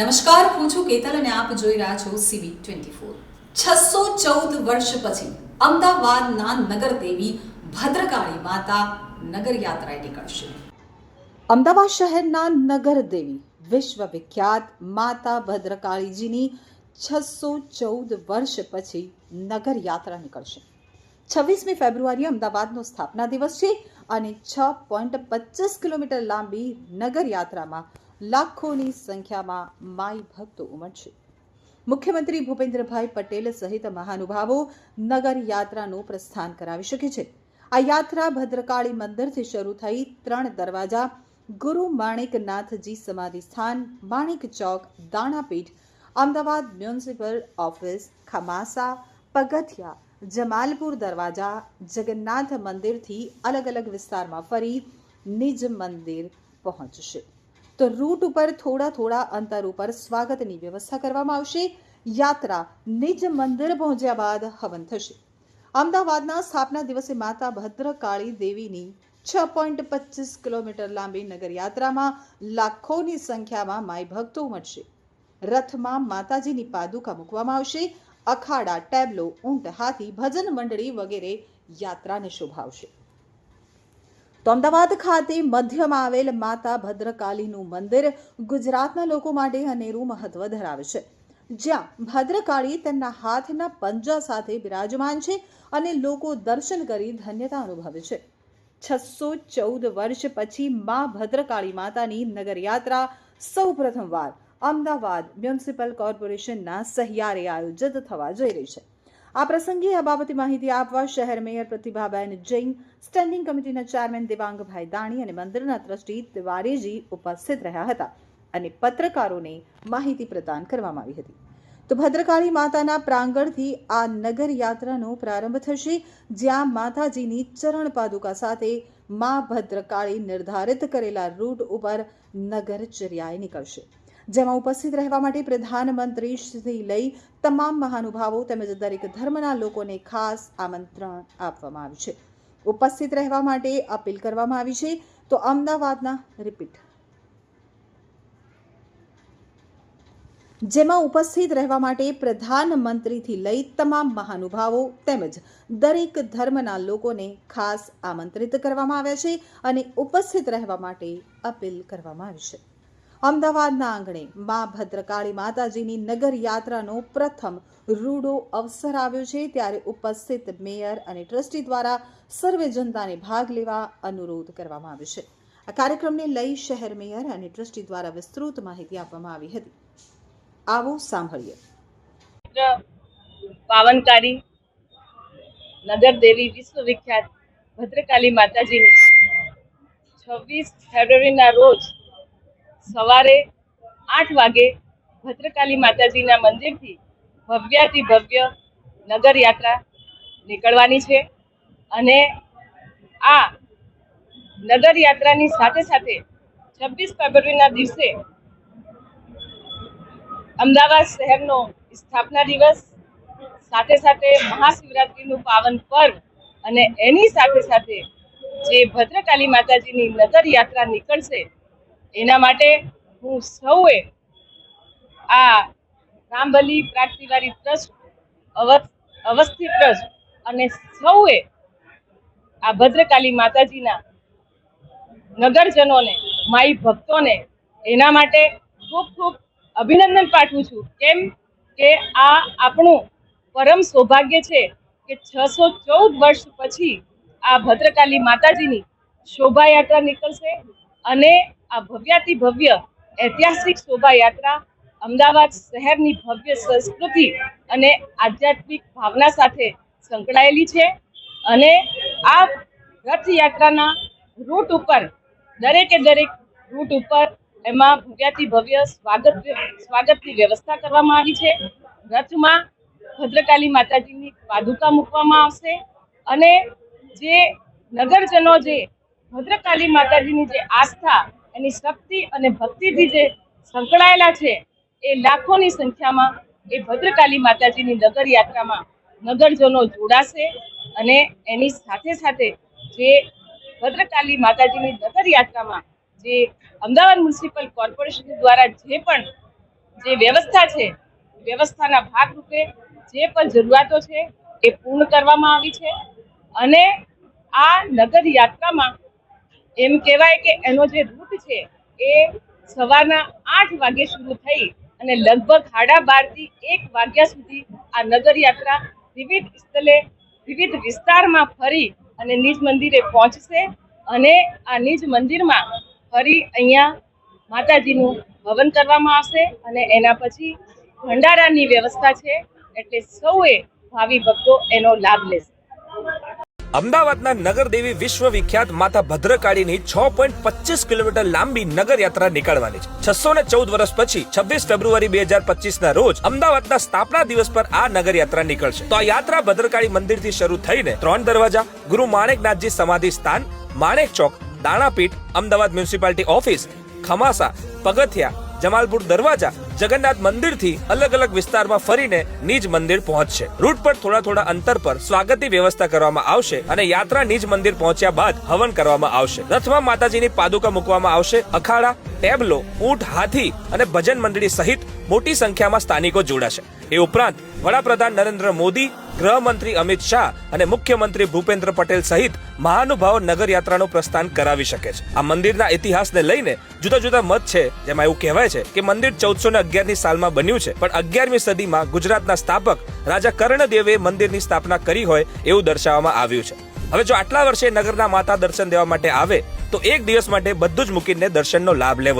નમસ્કાર, હું છું કેતલ અને આપ જોઈ રહ્યા છો સીબી ટ્વેન્ટી ફોર છસો ચૌદ વર્ષ પછી અમદાવાદના નગર દેવી ભદ્રકાળી માતા નગર યાત્રાએ નીકળશે. અમદાવાદ શહેરના નગર દેવી વિશ્વવિખ્યાત માતા ભદ્રકાળીજીની છસો ચૌદ વર્ષ પછી નગર યાત્રા નીકળશે. છવ્વીસમી ફેબ્રુઆરી અમદાવાદનો સ્થાપના દિવસ છે અને છ પોઈન્ટ પચીસ કિલોમીટર લાંબી નગર યાત્રામાં લાખોની સંખ્યામાં માઈ ભક્તો ઉમટશે. મુખ્યમંત્રી ભૂપેન્દ્રભાઈ પટેલ સહિત મહાનુભાવો નગર યાત્રાનું પ્રસ્થાન કરાવી શકે છે. આ યાત્રા ભદ્રકાળી મંદિરથી શરૂ થઈ ત્રણ દરવાજા, ગુરુ માણેકનાથજી સમાધિ સ્થાન, માણેક ચોક, દાણાપીઠ, અમદાવાદ મ્યુનિસિપલ ઓફિસ, ખમાસા, પગથિયા, જમાલપુર દરવાજા, જગન્નાથ મંદિરથી અલગ અલગ વિસ્તારમાં ફરી નિજ મંદિર પહોંચશે. તો રૂટ ઉપર થોડા થોડા અંતર ઉપર સ્વાગતની વ્યવસ્થા કરવામાં આવશે. યાત્રા નિજ મંદિર પહોંચ્યા બાદ હવન થશે. અમદાવાદના સ્થાપના દિવસે માતા ભદ્રકાળી દેવીની છ પોઈન્ટ પચીસ કિલોમીટર લાંબી નગર યાત્રામાં લાખોની સંખ્યામાં માય ભક્તો ઉમટશે. રથમાં માતાજીની પાદુકા મૂકવામાં આવશે. અખાડા, ટેબલો, ઊંટ, હાથી, ભજન મંડળી વગેરે યાત્રાને શોભાવશે તો અમદાવાદ ખાતે મધ્યમાં આવેલ માતા ભદ્રકાલીનું મંદિર ગુજરાતના લોકો માટે અનેરું મહત્વ ધરાવે છે. જ્યાં ભદ્રકાળી તેમના હાથના પંજા સાથે બિરાજમાન છે અને લોકો દર્શન કરી ધન્યતા અનુભવે છે. છસો ચૌદ વર્ષ પછી મા ભદ્રકાળી માતાની નગરયાત્રા સૌ પ્રથમવાર અમદાવાદ મ્યુનિસિપલ કોર્પોરેશનના સહિયારે આયોજિત થવા જઈ રહી છે. આ પ્રસંગે આ બાબતે માહિતી આપવા શહેર મેયર પ્રતિભાબેન જૈન સ્ટેન્ડિંગ કમિટીના ચેરમેન દેવાંગભાઈ દાણી અને મંદિરના ટ્રસ્ટી તિવારીજી ઉપસ્થિત રહ્યા હતા અને પત્રકારોને માહિતી પ્રદાન કરવામાં આવી હતી. તો ભદ્રકાળી માતાના પ્રાંગણથી આ નગર યાત્રાનો પ્રારંભ થશે, જ્યાં માતાજીની ચરણ પાદુકા સાથે મા ભદ્રકાળી નિર્ધારિત કરેલા રૂટ ઉપર નગરચર્યાએ નીકળશે. જેમાં ઉપસ્થિત રહેવા માટે પ્રધાનમંત્રી શ્રી લઈ તમામ મહાનુભાવો તેમજ દરેક ધર્મના લોકોને ખાસ આમંત્રણ આપવામાં આવ્યું છે. ઉપસ્થિત રહેવા માટે અપીલ કરવામાં આવી છે. તો અમદાવાદના રિપીટ. જેમાં ઉપસ્થિત રહેવા માટે પ્રધાનમંત્રીથી લઈ તમામ મહાનુભાવો તેમજ દરેક ધર્મના લોકોને ખાસ આમંત્રિત કરવામાં આવ્યા છે અને ઉપસ્થિત રહેવા માટે અપીલ કરવામાં આવી છે. અમદાવાદના આંગણે મા ભદ્રકાળી માતાજીની નગર યાત્રાનો પ્રથમ રૂડો અવસર આવ્યો છે. ત્યારે ઉપસ્થિત મેયર અને ટ્રસ્ટી દ્વારા સર્વે જનતાને ભાગ લેવા અનુરોધ કરવામાં આવ્યો છે. આ કાર્યક્રમને લઈ શહેર મેયર અને ટ્રસ્ટી દ્વારા વિસ્તૃત માહિતી આપવામાં આવી હતી. આવો સાંભળીએ. પાવનકારી નગર દેવી વિશ્વવિખ્યાત ભદ્રકાલી માતાજીની છવ્વીસ ફેબ્રુઆરીના રોજ સવારે આઠ વાગે ભદ્રકાલી માતાજીના મંદિરથી ભવ્યાથી ભવ્ય નગર યાત્રા નીકળવાની છે અને આ નગર યાત્રાની સાથે સાથે છવ્વીસ ફેબ્રુઆરીના દિવસે અમદાવાદ શહેરનો સ્થાપના દિવસ, સાથે સાથે મહાશિવરાત્રિનું પાવન પર્વ અને એની સાથે સાથે જે ભદ્રકાલી માતાજીની નગર યાત્રા નીકળશે એના માટે હું સૌએ આ રામબલી પ્રાર્થીવારી ટ્રસ્ટ અવસ્થિત ટ્રસ્ટ અને સૌએ આ ભદ્રકાલી માતાજીના નગરજનોને, માઈ ભક્તોને એના માટે ખૂબ ખૂબ અભિનંદન પાઠવું છું. કેમ કે આ આપણું પરમ સૌભાગ્ય છે કે છસો ચૌદ વર્ષ પછી આ ભદ્રકાલી માતાજીની શોભાયાત્રા નીકળશે અને આ ભવ્યાતિ ભવ્ય ઐતિહાસિક શોભાયાત્રા અમદાવાદ શહેરની ભવ્ય સંસ્કૃતિ અને આધ્યાત્મિક ભાવના સાથે સંકળાયેલી છે અને આ રથયાત્રાના રૂટ ઉપર, દરેકે દરેક રૂટ ઉપર એમાં ભવ્યાતિ ભવ્ય સ્વાગત સ્વાગતની વ્યવસ્થા કરવામાં આવી છે. રથમાં ભદ્રકાલી માતાજીની પાદુકા મૂકવામાં આવશે અને જે નગરજનો જે ભદ્રકાલી માતાજીની જે આસ્થા એની શક્તિ અને ભક્તિથી જે સંકળાયેલા છે, એ લાખોની સંખ્યામાં એ ભદ્રકાલી માતાજીની નગર યાત્રામાં નગરજનો જોડાશે અને એની સાથે સાથે જે ભદ્રકાલી માતાજીની નગર યાત્રામાં જે અમદાવાદ મ્યુનિસિપલ કોર્પોરેશન દ્વારા જે પણ જે વ્યવસ્થા છે વ્યવસ્થાના ભાગરૂપે જે પણ જરૂરિયાતો છે, એ પૂર્ણ કરવામાં આવી છે. અને આ નગર યાત્રામાં એમ કહેવાય કે એનો જે રૂટ છે એ સવારના આઠ વાગે શરૂ થઈ અને લગભગ સાડા બારથી એક વાગ્યા સુધી આ નગરયાત્રા વિવિધ સ્થળે, વિવિધ વિસ્તારમાં ફરી અને નિજ મંદિરે પહોંચશે અને આ નિજ મંદિરમાં ફરી અહીંયા માતાજીનું હવન કરવામાં આવશે અને એના પછી ભંડારાની વ્યવસ્થા છે એટલે સૌએ ભાવિ ભક્તો એનો લાભ લેશે. અમદાવાદના નગરદેવી વિશ્વ વિખ્યાત માતા ભદ્રકાળીની છ પોઈન્ટ પચીસ કિલોમીટર લાંબી નગર યાત્રા નીકળવાની છે. છસો ને ચૌદ વર્ષ પછી, છવ્વીસ ફેબ્રુઆરી બે હજાર પચીસ ના રોજ અમદાવાદના સ્થાપના દિવસ પર આ નગર યાત્રા નીકળશે. તો આ યાત્રા ભદ્રકાળી મંદિરથી શરૂ થઈને ત્રણ દરવાજા, ગુરુ માણેકનાથજી સમાધિ સ્થાન, માણેક ચોક, દાણાપીઠ, અમદાવાદ મ્યુનિસિપાલિટી ઓફિસ, ખમાસા, પગથિયા, જમાલપુર દરવાજા જગન્નાથ મંદિરથી અલગ અલગ વિસ્તારમાં ફરીને નિજ મંદિર પહોંચશે. રૂટ પર થોડા થોડા અંતર પર સ્વાગતની વ્યવસ્થા કરવામાં આવશે અને યાત્રા નિજ મંદિર પહોંચ્યા બાદ હવન કરવામાં આવશે. રથમાં માતાજીની પાદુકા મૂકવામાં આવશે. અખાડા, ટેબલો, ઊંટ, હાથી અને ભજન મંડળી સહિત મોટી સંખ્યામાં સ્થાનિકો જોડાશે. એ ઉપરાંત વડાપ્રધાન નરેન્દ્ર મોદી ગૃહમંત્રી અમિત શાહ અને મુખ્યમંત્રી ભૂપેન્દ્ર પટેલ સહિત મહાનુભાવો નગર યાત્રાનું પ્રસ્થાન કરાવી શકે છે. આ મંદિરના ઇતિહાસને લઈને જુદા જુદા મત છે, જેમાં એવું કહેવાય છે કે મંદિર ચૌદસો ને અગિયારની સાલમાં બન્યું છે, પણ અગિયારમી સદીમાં ગુજરાતના સ્થાપક રાજા કર્ણદેવે મંદિરની સ્થાપના કરી હોય એવું દર્શાવવામાં આવ્યું છે. હવે જો આટલા વર્ષે નગરના માતા દર્શન દેવા માટે આવે, તો એક દિવસ માટે બધું જ મૂકીને દર્શનનો લાભ લેવો